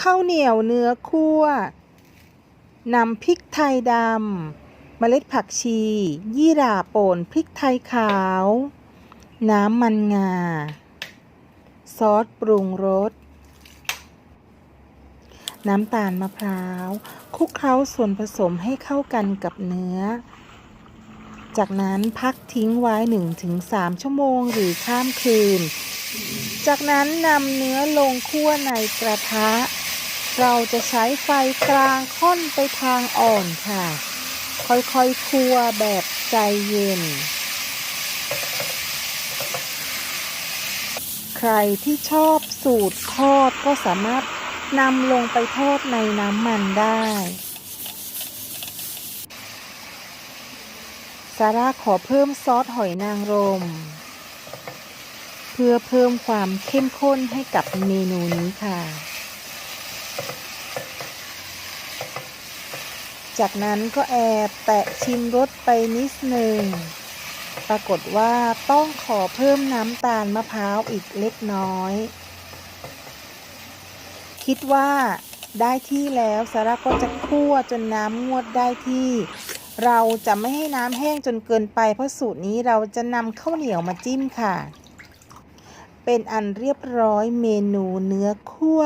ข้าวเหนียวเนื้อคั่วนำพริกไทยดำ เมล็ดผักชี ยี่หร่าป่น พริกไทยขาว น้ำมันงา ซอสปรุงรส น้ำตาลมะพร้าว คลุกเคล้าส่วนผสมให้เข้ากันกับเนื้อ จากนั้นพักทิ้งไว้ 1-3 ชั่วโมงหรือข้ามคืน จากนั้นนำเนื้อลงคั่วในกระทะ เราจะใช้ไฟกลางค่อนไปทางอ่อนค่ะ ค่อยๆคั่วแบบใจเย็น ใครที่ชอบสูตรทอดก็สามารถนำลงไปทอดในน้ำมันได้ซาร่าขอเพิ่มซอสหอยนางรม เพื่อเพิ่มความเข้มข้นให้กับเมนูนี้ค่ะ จากนั้นก็แอบแตะชิมรสไปนิดหนึ่ง ปรากฏว่าต้องขอเพิ่มน้ำตาลมะพร้าวอีกเล็กน้อย คิดว่าได้ที่แล้วซาร่าก็จะคั่วจนน้ำงวดได้ที่ เราจะไม่ให้น้ำแห้งจนเกินไป เพราะสูตรนี้เราจะนำข้าวเหนียวมาจิ้มค่ะ เป็นอันเรียบร้อยเมนูเนื้อคั่ว